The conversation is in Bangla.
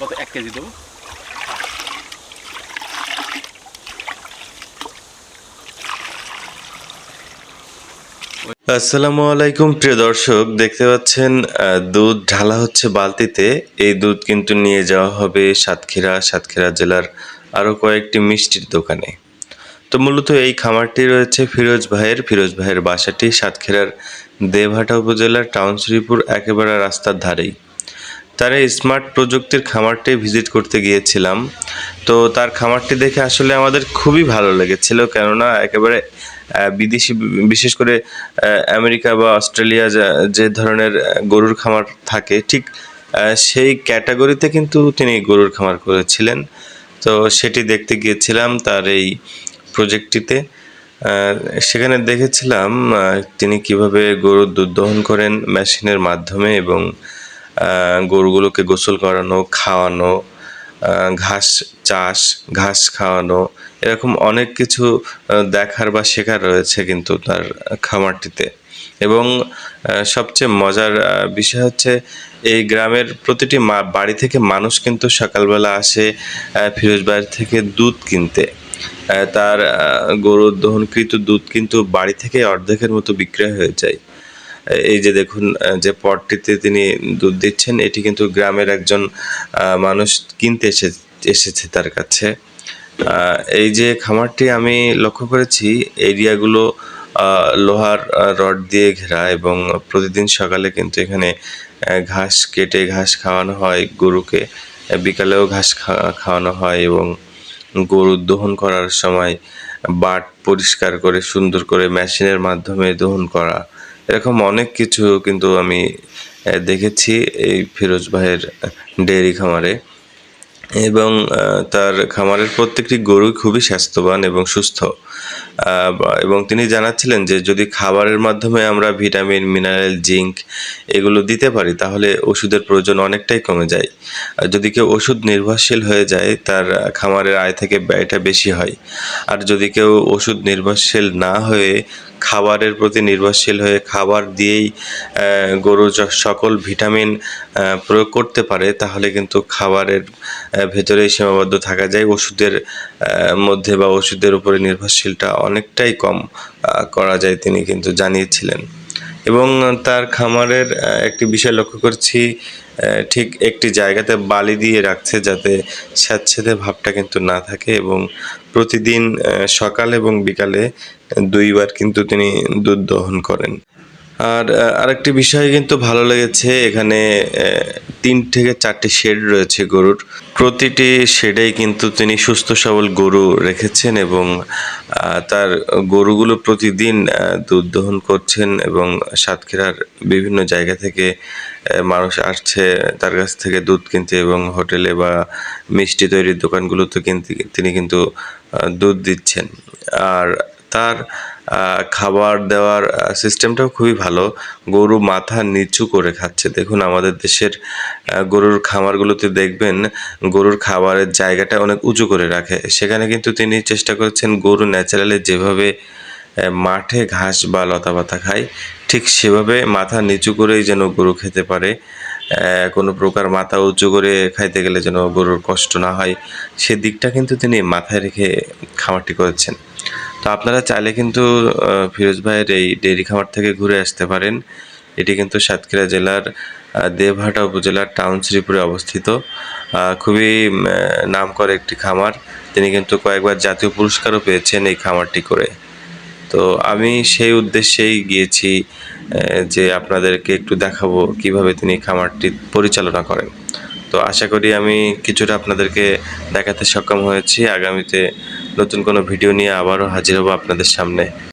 কত, এক কেজি দেবো? আসসালামু আলাইকুম, প্রিয় দর্শক। দেখতে পাচ্ছেন দুধ ঢালা হচ্ছে বালতিতে। এই দুধ কিন্তু নিয়ে যাওয়া হবে সাতক্ষীরা সাতক্ষীরা জেলার আরও কয়েকটি মিষ্টির দোকানে। তো মূলত এই খামারটি রয়েছে ফিরোজ ভাইয়ের। ফিরোজ ভাইয়ের বাসাটি সাতক্ষীরার দেভাটা উপজেলার টাউন শ্রীপুর, একেবারে রাস্তার ধারেই। তার স্মার্ট প্রযুক্তির খামারটি ভিজিট করতে গিয়েছিলাম। তো তার খামারটি দেখে আসলে আমাদের খুবই ভালো লেগেছিল, কেননা একেবারে বিদেশি, বিশেষ করে আমেরিকা বা অস্ট্রেলিয়া যা- ধরনের গরুর খামার থাকে, ঠিক সেই ক্যাটাগরিতে কিন্তু তিনি গরুর খামার করেছিলেন। তো সেটি দেখতে গিয়েছিলাম তার এই প্রজেক্টটিতে। সেখানে দেখেছিলাম তিনি কীভাবে গরুর দুধ দহন করেন মেশিনের মাধ্যমে এবং গরুগুলোকে গোসল করানো, খাওয়ানো ঘাস চাষ, ঘাস খাওয়ানো, এরকম অনেক কিছু দেখার বা শেখার রয়েছে কিন্তু তার খামারটিতে। এবং সবচেয়ে মজার বিষয় হচ্ছে এই গ্রামের প্রতিটি মা- বাড়ি থেকে মানুষ কিন্তু সকালবেলা আসে ফিরোজ বাড়ি থেকে দুধ কিনতে। তার গরুর দহনকৃত দুধ কিন্তু বাড়ি থেকে অর্ধেকের মতো বিক্রয় হয়ে যায়। এই যে দেখুন যে পটটিতে তিনি দুধ দিচ্ছেন, এটি কিন্তু গ্রামের একজন মানুষ কিনতে এসে, এসেছে তার কাছে। এই যে খামারটি আমি লক্ষ্য করেছি, এরিয়াগুলো লোহার রড দিয়ে ঘেরা এবং প্রতিদিন সকালে কিন্তু এখানে ঘাস কেটে ঘাস খাওয়ানো হয় গরুকে। বিকালেও ঘাস খাওয়ানো হয় এবং গরু দহন করার সময় বাট পরিষ্কার করে সুন্দর করে মেশিনের মাধ্যমে দহন করা এরকম অনেক কিছু কিন্তু আমি দেখেছি এই ফিরোজ ভাইয়ের ডেয়ারি খামারে। এবং তার খামারের প্রত্যেকটি গরু খুবই স্বাস্থ্যবান এবং সুস্থ। এবং তিনি জানাচ্ছিলেন যে, যদি খাবারের মাধ্যমে আমরা ভিটামিন, মিনারেল, জিঙ্ক এগুলো দিতে পারি, তাহলে ওষুধের প্রয়োজন অনেকটাই কমে যায়। যদি কেউ ওষুধ নির্ভরশীল হয়ে যায়, তার খামারের আয় থেকে ব্যয়টা বেশি হয়। আর যদি কেউ ওষুধ নির্ভরশীল না হয়ে খাবারের প্রতি নির্ভরশীল হয়ে খাবার দিয়েই গরু সকল ভিটামিন প্রয়োগ করতে পারে, তাহলে কিন্তু খাবারের ভেতরেই সীমাবদ্ধ থাকা যায়। ওষুধের মধ্যে বা ওষুধের উপরে নির্ভরশীলটা অনেকটাই কম করা যায় তিনি কিন্তু জানিয়েছিলেন। এবং তার খামারের একটি বিষয় লক্ষ্য করছি ঠিক একটি জায়গাতে বালি দিয়ে রাখছে যাতে স্যাঁতসেঁতে ভাবটা কিন্তু না থাকে এবং প্রতিদিন সকাল এবং বিকালে দুইবার কিন্তু তিনি দুধ দহন করেন। আর আরেকটি বিষয় কিন্তু ভালো লেগেছে, এখানে তিন থেকে চারটি শেড রয়েছে গরুর। প্রতিটি শেডেই কিন্তু তিনি সুস্থ সবল গরু রেখেছেন এবং তার গরুগুলো প্রতিদিন দুধ দহন করছেন এবং সাতক্ষীরার বিভিন্ন জায়গা থেকে মানুষ আসছে তার কাছ থেকে দুধ কিনতে এবং হোটেলে বা মিষ্টি তৈরির দোকানগুলোতে কিন্তু, তিনি কিন্তু দুধ দিচ্ছেন। আর তার খাবার দেওয়ার সিস্টেমটাও খুবই ভালো। গরু মাথা নিচু করে খাচ্ছে। দেখুন আমাদের দেশের গরুর খামারগুলোতে দেখবেন, গরুর খাবারের জায়গাটা অনেক উঁচু করে রাখে। সেখানে কিন্তু তিনি চেষ্টা করেছেন গরু ন্যাচারালি যেভাবে মাঠে ঘাস বা লতা পাতা খায়, ঠিক সেভাবে মাথা নিচু করেই যেন গরু খেতে পারে। কোনো প্রকার মাথা উঁচু করে খাইতে গেলে যেন গরুর কষ্ট না হয়। সেদিকটা কিন্তু তিনি মাথায় রেখে খামারটি করেছেন। তো আপনারা চাইলে কিন্তু ফিরোজ ভাইয়ের এই ডেয়ারি খামার থেকে ঘুরে আসতে পারেন। এটি কিন্তু সাতক্ষীরা জেলার দেবহাটা উপজেলার টাউন শ্রীপুরে অবস্থিত। খুবই নাম করে একটি খামার। তিনি কিন্তু কয়েকবার জাতীয় পুরস্কারও পেয়েছেন এই খামারটি করে। তো আমি সেই উদ্দেশ্যেই গিয়েছি যে আপনাদেরকে একটু দেখাবো কীভাবে তিনি খামারটি পরিচালনা করেন। তো আশা করি আমি কিছুটা আপনাদেরকে দেখাতে সক্ষম হয়েছি। আগামীতে নতুন কোনো ভিডিও নিয়ে আবারও হাজির হব আপনাদের সামনে।